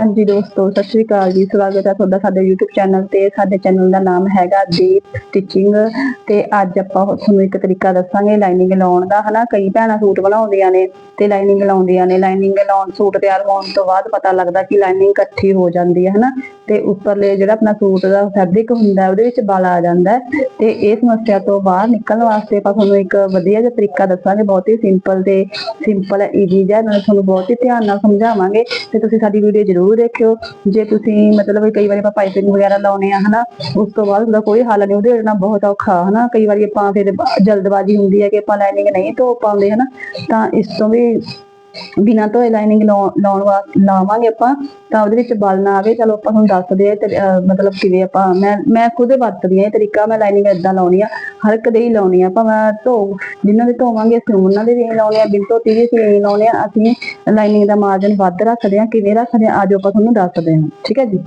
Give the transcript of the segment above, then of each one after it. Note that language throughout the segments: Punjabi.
ਹਾਂਜੀ ਦੋਸਤੋ ਸਤਿ ਸ਼੍ਰੀ ਅਕਾਲ ਜੀ। ਸਵਾਗਤ ਹੈ ਤੁਹਾਡਾ ਸਾਡੇ YouTube ਚੈਨਲ ਤੇ। ਸਾਡੇ ਚੈਨਲ ਦਾ ਨਾਮ ਹੈਗਾ ਦੀਪ ਸਟਿਚਿੰਗ ਤੇ ਅੱਜ ਆਪਾਂ ਤੁਹਾਨੂੰ ਇੱਕ ਤਰੀਕਾ ਦੱਸਾਂਗੇ ਲਾਈਨਿੰਗ ਲਾਉਣ ਦਾ ਹਨਾ? ਕਈ ਭੈਣਾਂ ਸੂਟ ਬਣਾਉਂਦੀਆਂ ਨੇ ਤੇ ਲਾਈਨਿੰਗ ਲਾਉਂਦੀਆਂ ਨੇ। ਲਾਈਨਿੰਗ ਲਾਉਣ ਸੂਟ ਤਿਆਰ ਹੋਣ ਤੋਂ ਬਾਅਦ ਪਤਾ ਲੱਗਦਾ ਕਿ ਲਾਈਨਿੰਗ ਇਕੱਠੀ ਹੋ ਜਾਂਦੀ ਹੈ ਹਨਾ? ਤੇ ਉੱਪਰਲੇ ਜਿਹੜਾ ਆਪਣਾ ਸੂਟ ਦਾ ਫੈਬਰਿਕ ਹੁੰਦਾ ਹੈ, ਉਹਦੇ ਵਿੱਚ ਬਲ ਆ ਜਾਂਦਾ ਹੈ। ਤੇ ਇਹ ਸਮੱਸਿਆ ਤੋਂ ਬਾਹਰ ਨਿਕਲਣ ਵਾਸਤੇ ਆਪਾਂ ਤੁਹਾਨੂੰ ਇੱਕ ਵਧੀਆ ਜਿਹਾ ਤਰੀਕਾ ਦੱਸਾਂਗੇ। ਬਹੁਤ ਹੀ ਸਿੰਪਲ ਤੇ ਸਿੰਪਲ ਈਜ਼ੀ ਜਿਹਾ ਨਾਲ ਤੁਹਾਨੂੰ ਬਹੁਤ ਹੀ ਧਿਆਨ ਨਾਲ ਸਮਝਾਵਾਂਗੇ। ਤੇ ਤੁਸੀਂ ਸਾਡੀ ਵੀਡੀਓ ਜ਼ਰੂਰ ਦੇਖਿਓ। ਜੇ ਤੁਸੀਂ ਮਤਲਬ ਕਈ ਵਾਰੀ ਆਪਾਂ ਪਾਈਪਿੰਗ ਵਗੈਰਾ ਲਾਉਨੇ ਆ, ਹਨਾ, ਉਸ ਤੋਂ ਬਾਅਦ ਉਹਦਾ ਕੋਈ ਹੱਲ ਨਹੀਂ ਉਹਦੇ ਨਾਲ ਬਹੁਤ ਔਖਾ, ਹਨਾ। ਕਈ ਵਾਰੀ ਆਪਾਂ ਫਿਰ ਜਲਦਬਾਜ਼ੀ ਹੁੰਦੀ ਹੈ ਕਿ ਆਪਾਂ ਲਾਈਨਿੰਗ ਨਹੀਂ ਧੋ ਪਾਉਂਦੇ, ਹਨਾ। ਤਾਂ ਇਸ ਤੋਂ ਵੀ ਬਿਨਾਂ ਧੋਏ ਲਾਈਨਿੰਗ ਲਾਉਣ ਲਾਵਾਂਗੇ ਆਪਾਂ, ਤਾਂ ਉਹਦੇ ਵਿੱਚ ਬਲ ਨਾ ਆਵੇ, ਚਲੋ ਆਪਾਂ ਤੁਹਾਨੂੰ ਦੱਸਦੇ ਆ ਮਤਲਬ ਕਿਵੇਂ ਆਪਾਂ, ਮੈਂ ਮੈਂ ਖੁਦ ਵਰਤਦੀ ਆ ਇਹ ਤਰੀਕਾ, ਮੈਂ ਲਾਈਨਿੰਗ ਇਦਾਂ ਲਾਉਣੀ ਆ, ਹਰ ਇੱਕ ਦੇ ਹੀ ਲਾਉਣੀ ਆ ਆਪਾਂ ਧੋ ਜਿਨ੍ਹਾਂ ਦੇ ਧੋਵਾਂਗੇ ਅਸੀਂ ਉਹਨਾਂ ਦੇ ਵੀ ਲਾਉਣੇ ਆ, ਬਿਨ ਧੋਤੀ ਵੀ ਅਸੀਂ ਇਹੀ ਲਾਉਣੇ ਆ, ਅਸੀਂ ਲਾਈਨਿੰਗ ਦਾ ਮਾਰਜਨ ਵੱਧ ਰੱਖਦੇ ਆ ਕਿਵੇਂ ਰੱਖਦੇ ਆ ਆਜੋ ਆਪਾਂ ਤੁਹਾਨੂੰ ਦੱਸਦੇ ਹਾਂ, ਠੀਕ ਹੈ ਜੀ?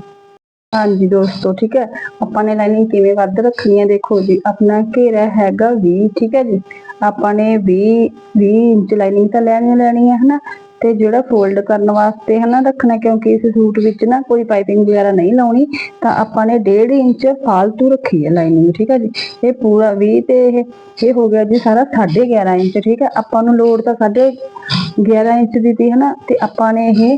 ਹਾਂਜੀ ਦੋਸਤੋ, ਠੀਕ ਹੈ। ਆਪਾਂ ਨੇ ਲਾਈਨਿੰਗ ਕਿਵੇਂ ਵੱਧ ਰੱਖਣੀ ਹੈ, ਦੇਖੋ ਜੀ, ਆਪਣਾ ਘੇਰਾ ਹੈਗਾ 20 ਠੀਕ ਹੈ ਜੀ। ਆਪਾਂ ਨੇ 20 20 ਇੰਚ ਲਾਈਨਿੰਗ ਤਾਂ ਲੈਣੀ ਲੈਣੀ ਹੈ, ਹਨਾ। ਤੇ ਜਿਹੜਾ ਫੋਲਡ ਕਰਨ ਵਾਸਤੇ, ਹਨਾ, ਰੱਖਣਾ, ਕਿਉਂਕਿ ਇਸ ਸੂਟ ਵਿੱਚ ਨਾ ਕੋਈ ਪਾਈਪਿੰਗ ਵਗੈਰਾ ਨਹੀਂ ਲਾਉਣੀ, ਤਾਂ ਆਪਾਂ ਨੇ 1.5 ਇੰਚ ਫਾਲਤੂ ਰੱਖੀ ਹੈ ਲਾਈਨਿੰਗ, ਠੀਕ ਹੈ ਜੀ। ਇਹ ਪੂਰਾ 20 ਤੇ ਇਹ ਇਹ ਹੋ ਗਿਆ ਜੀ ਸਾਰਾ 11.5 ਇੰਚ, ਠੀਕ ਹੈ। ਆਪਾਂ ਨੂੰ ਲੋੜ ਤਾਂ ਸਾਢੇ 11 ਇੰਚ ਦੀ ਤੀ, ਹਨਾ। ਤੇ ਆਪਾਂ ਨੇ ਇਹ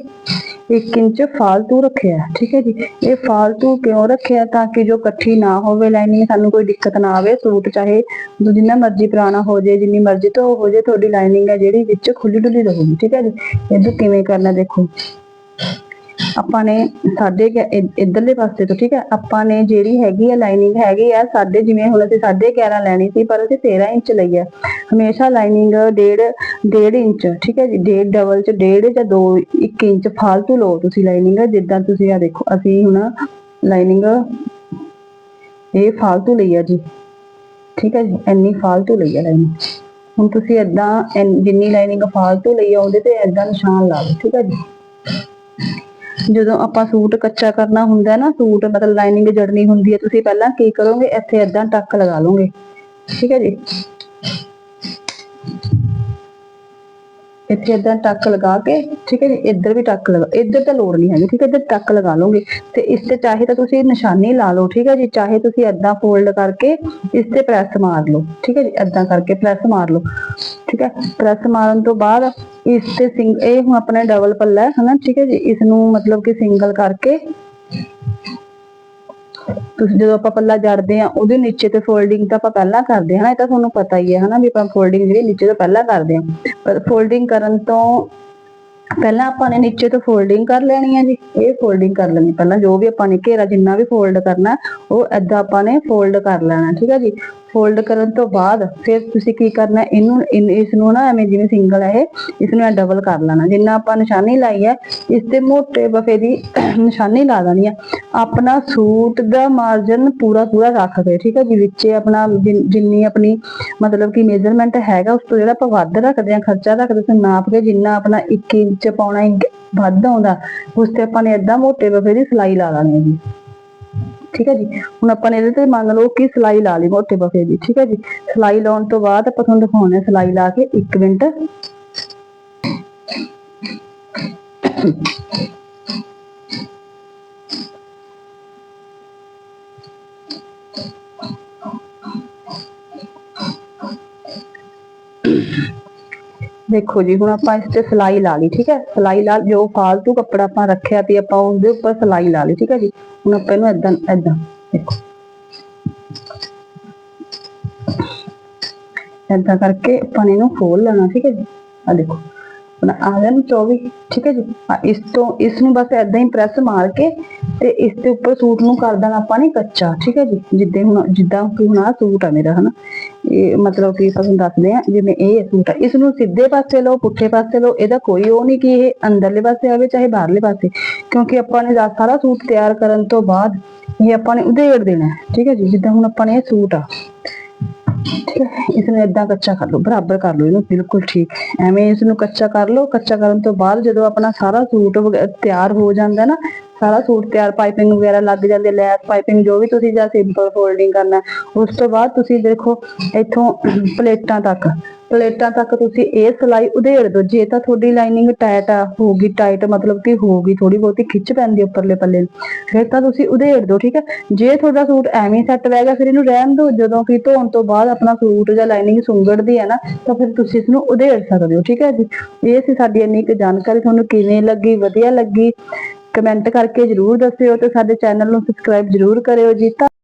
1 ਇੰਚ ਫਾਲਤੂ ਰੱਖਿਆ ਠੀਕ ਹੈ ਜੀ। ਇਹ ਫਾਲਤੂ ਕਿਉਂ ਰੱਖਿਆ ਤਾਂ ਕਿ ਜੋ ਇਕੱਠੀ ਨਾ ਹੋਵੇ ਲਾਈਨਿੰਗ, ਸਾਨੂੰ ਕੋਈ ਦਿੱਕਤ ਨਾ ਆਵੇ, ਸੂਟ ਚਾਹੇ ਜਿੰਨਾ ਮਰਜ਼ੀ ਪੁਰਾਣਾ ਹੋ ਜਾਏ, ਜਿੰਨੀ ਮਰਜ਼ੀ ਧੋ ਹੋ ਜੇ ਤੁਹਾਡੀ ਲਾਈਨਿੰਗ ਹੈ ਜਿਹੜੀ ਵਿੱਚ ਖੁੱਲੀ ਡੁੱਲੀ ਰਹੂਗੀ, ਠੀਕ ਹੈ ਜੀ। ਇਹਨੂੰ ਕਿਵੇਂ ਕਰਨਾ ਦੇਖੋ। ਆਪਾਂ ਨੇ ਸਾਡੇ ਕਿ ਇੱਧਰਲੇ ਪਾਸੇ ਤੋਂ, ਠੀਕ ਹੈ, ਆਪਾਂ ਨੇ ਜਿਹੜੀ ਹੈਗੀ ਆ ਲਾਈਨਿੰਗ ਹੈਗੀ ਆ ਸਾਡੇ ਜਿਵੇਂ ਹੁਣ ਅਸੀਂ 11.5 ਲੈਣੀ ਸੀ, ਪਰ ਅਸੀਂ 13 ਇੰਚ ਲਈ ਹੈ ਹਮੇਸ਼ਾ ਲਾਈਨਿੰਗ ਡੇਢ ਡੇਢ ਇੰਚ, ਠੀਕ ਹੈ ਜੀ, ਡੇਢ ਡਬਲ ਚ ਡੇਢ ਜਾਂ 2 1 ਇੰਚ ਫਾਲਤੂ ਲਓ ਤੁਸੀਂ ਲਾਈਨਿੰਗ ਜਿੱਦਾਂ ਤੁਸੀਂ ਆ ਦੇਖੋ, ਅਸੀਂ ਹੁਣ ਲਾਈਨਿੰਗ ਇਹ ਫਾਲਤੂ ਲਈ ਆ ਜੀ, ਠੀਕ ਹੈ ਜੀ, ਇੰਨੀ ਫਾਲਤੂ ਲਈ ਆ ਲਾਈਨਿੰਗ ਹੁਣ ਤੁਸੀਂ ਏਦਾਂ ਜਿੰਨੀ ਲਾਈਨਿੰਗ ਫਾਲਤੂ ਲਈ ਆ, ਉਹਦੇ ਤੇ ਏਦਾਂ ਨਿਸ਼ਾਨ ਲਾ ਲਓ ਠੀਕ ਹੈ ਜੀ। ਜਦੋਂ ਆਪਾਂ ਸੂਟ ਕੱਚਾ ਕਰਨਾ ਹੁੰਦਾ ਨਾ, ਸੂਟ ਮਤਲਬ ਲਾਈਨਿੰਗ ਜੜਨੀ ਹੁੰਦੀ ਹੈ, ਤੁਸੀਂ ਪਹਿਲਾਂ ਕੀ ਕਰੋਗੇ? ਇੱਥੇ ਏਦਾਂ ਟੱਕ ਲਗਾ ਲਓਗੇ। ਠੀਕ ਹੈ ਜੀ? ਇੱਥੇ ਏਦਾਂ ਟੱਕ ਲਗਾ ਕੇ, ਠੀਕ ਹੈ ਜੀ? ਇੱਧਰ ਵੀ ਟੱਕ ਲਗਾ, ਇੱਧਰ ਤਾਂ ਲੋੜ ਨਹੀਂ ਹੈਗੀ, ਠੀਕ ਹੈ? ਇੱਧਰ ਟੱਕ ਲਗਾ ਲਓਗੇ। ਤੇ ਇਸ ਤੇ ਚਾਹੇ ਤਾਂ ਤੁਸੀਂ ਨਿਸ਼ਾਨੀ ਲਾ ਲਓ, ਠੀਕ ਹੈ ਜੀ? ਚਾਹੇ ਤੁਸੀਂ ਏਦਾਂ ਫੋਲਡ ਕਰਕੇ ਇਸ ਤੇ ਪ੍ਰੈਸ ਮਾਰ ਲਓ, ਠੀਕ ਹੈ ਜੀ? ਏਦਾਂ ਕਰਕੇ ਪ੍ਰੈਸ ਮਾਰ ਲਓ। ਠੀਕ ਹੈ? ਪ੍ਰੈਸ ਮਾਰਨ ਤੋਂ ਬਾਅਦ ਇਸ ਤੇ ਸਿੰਗ ਇਹ ਹੁਣ ਆਪਣਾ ਡਬਲ ਪੱਲਾ ਹੈ, ਹਨਾ? ਠੀਕ ਹੈ ਜੀ? ਇਸ ਨੂੰ ਮਤਲਬ ਕਿ ਸਿੰਗਲ ਕਰਕੇ ਤੁਸੀਂ ਜਦੋਂ ਆਪਾਂ ਪੱਲਾ ਜੜਦੇ ਆ ਉਹਦੇ ਨੀਚੇ ਤੇ ਫੋਲਡਿੰਗ ਤਾਂ ਆਪਾਂ ਪਹਿਲਾਂ ਕਰਦੇ ਹਾਂ ਇਹ ਤਾਂ ਤੁਹਾਨੂੰ ਪਤਾ ਹੀ ਹੈ, ਹਨਾ? ਵੀ ਆਪਾਂ ਫੋਲਡਿੰਗ ਜਿਹੜੀ ਨੀਚੇ ਤੋਂ ਪਹਿਲਾਂ ਕਰਦੇ ਹਾਂ। ਪਰ ਫੋਲਡਿੰਗ ਕਰਨ ਤੋਂ ਪਹਿਲਾਂ ਆਪਾਂ ਨੇ ਨੀਚੇ ਤੋਂ ਫੋਲਡਿੰਗ ਕਰ ਲੈਣੀ ਹੈ ਜੀ। ਇਹ ਫੋਲਡਿੰਗ ਕਰ ਲੈਣੀ ਪਹਿਲਾਂ ਜੋ ਵੀ ਆਪਾਂ ਨੇ ਘੇਰਾ ਜਿੰਨਾ ਵੀ ਫੋਲਡ ਕਰਨਾ, ਉਹ ਏਦਾਂ ਆਪਾਂ ਨੇ ਫੋਲਡ ਕਰ ਲੈਣਾ, ਠੀਕ ਹੈ ਜੀ? ਫੋਲਡ ਕਰਨ ਤੋਂ ਬਾਅਦ ਫਿਰ ਤੁਸੀਂ ਕੀ ਕਰਨਾ, ਇਹਨੂੰ ਇਸ ਨੂੰ ਨਾ ਐਵੇਂ ਜਿਵੇਂ ਸਿੰਗਲ ਹੈ ਇਹ ਇਸ ਨੂੰ ਡਬਲ ਕਰ ਲੈਣਾ। ਜਿੰਨਾ ਆਪਾਂ ਨਿਸ਼ਾਨੀ ਲਾਈ ਹੈ ਇਸ ਤੇ ਮੋਟੇ ਬਫੇ ਦੀ ਨਿਸ਼ਾਨੀ ਲਾ ਦੇਣੀ ਹੈ ਆਪਣਾ ਸੂਟ ਦਾ ਮਾਰਜਨ ਪੂਰਾ ਪੂਰਾ ਰੱਖ ਕੇ, ਠੀਕ ਹੈ ਜੀ, ਵਿੱਚ ਆਪਣਾ ਜਿੰਨੀ ਆਪਣੀ ਮਤਲਬ ਕਿ ਮੇਜ਼ਰਮੈਂਟ ਹੈਗਾ, ਉਸ ਤੋਂ ਜਿਹੜਾ ਆਪਾਂ ਵੱਧ ਰੱਖਦੇ ਆ, ਖਰਚਾ ਰੱਖਦੇ ਤੇ ਨਾਪ ਕੇ ਜਿੰਨਾ ਆਪਣਾ 1 ਇੰਚ ਪਾਉਣਾ ਵੱਧ ਆਉਂਦਾ, ਉਸ ਤੇ ਆਪਾਂ ਨੇ ਏਦਾਂ ਮੋਟੇ ਬਫੇ ਦੀ ਸਿਲਾਈ ਲਾ ਲੈਣੀ ਹੈ ਜੀ। ਠੀਕ ਹੈ ਜੀ? ਹੁਣ ਆਪਾਂ ਨੇ ਇਹਦੇ ਤੇ ਮੰਨ ਲਓ ਕਿ ਸਿਲਾਈ ਲਾ ਲਈ ਮੋਟੇ ਬਫੇ ਦੀ, ਠੀਕ ਹੈ ਜੀ? ਸਿਲਾਈ ਲਾਉਣ ਤੋਂ ਬਾਅਦ ਆਪਾਂ ਤੁਹਾਨੂੰ ਦਿਖਾਉਣੇ ਸਿਲਾਈ ਲਾ ਕੇ 1 ਮਿੰਟ। ਦੇਖੋ ਜੀ, ਹੁਣ ਆਪਾਂ ਇਸ ਤੇ ਸਿਲਾਈ ਲਾ ਲਈ, ਠੀਕ ਹੈ? ਸਿਲਾਈ ਲਾ, ਜੋ ਫਾਲਤੂ ਕੱਪੜਾ ਆਪਾਂ ਰੱਖਿਆ ਤੇ ਆਪਾਂ ਉਹਦੇ ਉੱਪਰ ਸਿਲਾਈ ਲਾ ਲਈ, ਠੀਕ ਹੈ ਜੀ? ਹੁਣ ਆਪਾਂ ਇਹਨੂੰ ਏਦਾਂ ਏਦਾਂ, ਦੇਖੋ। ਏਦਾਂ ਕਰਕੇ ਆਪਾਂ ਨੇ ਇਹਨੂੰ ਖੋਲ ਲੈਣਾ, ਠੀਕ ਹੈ ਜੀ? ਆ ਦੇਖੋ। ਹੁਣ ਆ 24 ਠੀਕ ਹੈ ਜੀ? ਇਸ ਤੋਂ ਇਸ ਨੂੰ ਬਸ ਏਦਾਂ ਹੀ ਪ੍ਰੈਸ ਮਾਰ ਕੇ ਤੇ ਇਸ ਦੇ ਉੱਪਰ ਸੂਟ ਨੂੰ ਕਰ ਦੇਣਾ ਆਪਾਂ ਨੇ ਕੱਚਾ ਠੀਕ ਹੈ ਜੀ? ਜਿੱਦਾਂ ਹੁਣ ਜਿੱਦਾਂ ਕਿ ਹੁਣ ਆ ਸੂਟ ਆ ਮੇਰਾ ਹਨਾ? ਇਹ ਮਤਲਬ ਕਿ ਆਪਾਂ ਤੁਹਾਨੂੰ ਦੱਸਦੇ ਆ ਜਿਵੇਂ ਇਹ ਸੂਟ ਆ। ਇਸ ਨੂੰ ਸਿੱਧੇ ਪਾਸੇ ਲਓ ਪੁੱਠੇ ਪਾਸੇ ਲਓ ਇਹਦਾ ਕੋਈ ਉਹ ਨਹੀਂ ਕਿ ਇਹ ਅੰਦਰਲੇ ਪਾਸੇ ਆਵੇ ਚਾਹੇ ਬਾਹਰਲੇ ਪਾਸੇ ਕਿਉਂਕਿ ਆਪਾਂ ਨੇ ਸਾਰਾ ਸੂਟ ਤਿਆਰ ਕਰਨ ਤੋਂ ਬਾਅਦ ਇਹ ਆਪਾਂ ਨੇ ਉਧੇੜ ਦੇਣਾ ਹੈ, ਠੀਕ ਹੈ ਜੀ? ਜਿੱਦਾਂ ਹੁਣ ਆਪਾਂ ਨੇ ਇਹ ਸੂਟ ਆ ਇਸ ਨੂੰ ਏਦਾਂ ਕੱਚਾ ਕਰ ਲਓ, ਬਰਾਬਰ ਕਰ ਲਓ ਇਹਨੂੰ, ਬਿਲਕੁਲ ਠੀਕ। ਐਵੇਂ ਇਸ ਨੂੰ ਕੱਚਾ ਕਰ ਲਓ, ਕੱਚਾ ਕਰਨ ਤੋਂ ਬਾਅਦ ਜਦੋਂ ਆਪਣਾ ਸਾਰਾ ਸੂਟ ਵਗ- ਤਿਆਰ ਹੋ ਜਾਂਦਾ ਨਾ, ਸਾਰਾ ਸੂਟ ਤਿਆਰ, ਪਾਈਪਿੰਗ ਵਗੈਰਾ ਲੱਗ ਜਾਂਦੇ ਲੈਸ, ਪਾਈਪਿੰਗ ਜੋ ਵੀ ਤੁਸੀਂ ਜਾਂ ਸਿੰਪਲ ਫੋਲਡਿੰਗ ਕਰਨਾ, ਉਸ ਤੋਂ ਬਾਅਦ ਤੁਸੀਂ ਦੇਖੋ ਇੱਥੋਂ ਪਲੇਟਾਂ ਤੱਕ ਪਲੇਟਾਂ ਤੱਕ ਤੁਸੀਂ ਇਹ ਸਿਲਾਈ ਉਧੇੜ ਦਿਓ। ਜੇ ਤਾਂ ਤੁਹਾਡੀ ਲਾਈਨਿੰਗ ਟਾਈਟ ਆ, ਹੋਊਗੀ ਟਾਈਟ ਮਤਲਬ ਕਿ ਹੋਊਗੀ ਥੋੜੀ ਬਹੁਤੀ ਖਿੱਚ ਪੈਂਦੀ ਆ ਉੱਪਰਲੇ ਪੱਲੇ ਫਿਰ ਤਾਂ ਤੁਸੀਂ ਉਧੇੜ ਦਿਓ, ਠੀਕ ਹੈ ਜੇ ਤੁਹਾਡਾ ਸੂਟ ਐਵੇਂ ਸੈੱਟ ਰਹਿ ਗਿਆ, ਫਿਰ ਇਹਨੂੰ ਰਹਿਣ ਦਿਓ। ਜਦੋਂ ਕਿ ਧੋਣ ਤੋਂ ਬਾਅਦ ਆਪਣਾ ਸੂਟ ਜਾਂ ਲਾਈਨਿੰਗ ਸੁੰਗੜਦੀ ਹੈ ਨਾ, ਤਾਂ ਫਿਰ ਤੁਸੀਂ ਇਸ ਨੂੰ ਉਧੇੜ ਸਕਦੇ ਹੋ, ਠੀਕ ਹੈ ਜੀ? ਇਹ ਸੀ ਸਾਡੀ ਇੰਨੀ ਕੁ ਜਾਣਕਾਰੀ। ਤੁਹਾਨੂੰ ਕਿਵੇਂ ਲੱਗੀ? ਵਧੀਆ ਲੱਗੀ? ਕਮੈਂਟ ਕਰਕੇ ਜਰੂਰ ਦੱਸਿਓ ਤੇ ਸਾਡੇ ਚੈਨਲ ਨੂੰ ਸਬਸਕ੍ਰਾਈਬ ਜਰੂਰ ਕਰਿਓ ਜੀ। ਧੰਨ-